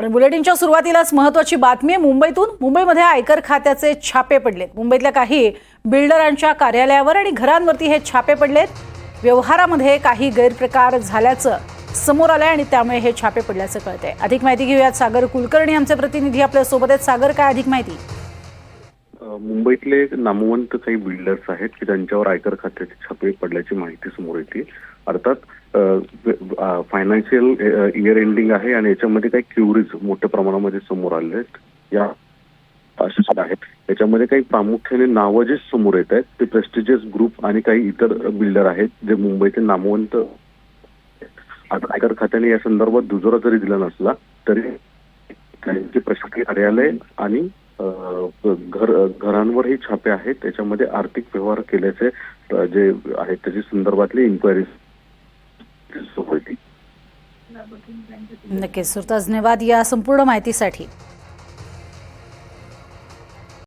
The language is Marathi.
आणि बुलेटिनच्या सुरुवातीलाच महत्वाची बातमी आहे मुंबईतून मुंबईमध्ये आयकर खात्याचे छापे पडलेत. मुंबईतल्या काही बिल्डरांच्या कार्यालयावर आणि घरांवरती हे छापे पडलेत. व्यवहारामध्ये काही गैरप्रकार झाल्याचं समोर आलंय आणि त्यामुळे हे छापे पडल्याचं कळतंय. अधिक माहिती घेऊयात सागर कुलकर्णी आमचे प्रतिनिधी आपल्यासोबत आहेत. सागर काय अधिक माहिती? मुंबईतले नामवंत काही बिल्डर्स आहेत की त्यांच्यावर आयकर खात्याचे छापे पडल्याची माहिती समोर येते. अर्थात फायनान्शियल इयर एंडिंग आहे आणि याच्यामध्ये काही क्युरीज मोठ्या प्रमाणामध्ये समोर आले आहेत. या आहेत. याच्यामध्ये काही प्रामुख्याने नावं जे समोर येत आहेत ते प्रेस्टिजियस ग्रुप आणि काही इतर बिल्डर आहेत जे मुंबईचे नामवंत आता आयकर खात्याने या संदर्भात दुजोरा जरी दिला नसला तरी त्यांचे प्रशासकीय कार्यालय आणि घर घरांवर हे छापे आहेत. त्याच्यामध्ये आर्थिक व्यवहार केल्याचे जे आहेत त्याच्या संदर्भातली इन्क्वायरी नक्कीच. सुरताज धन्यवाद या संपूर्ण माहितीसाठी.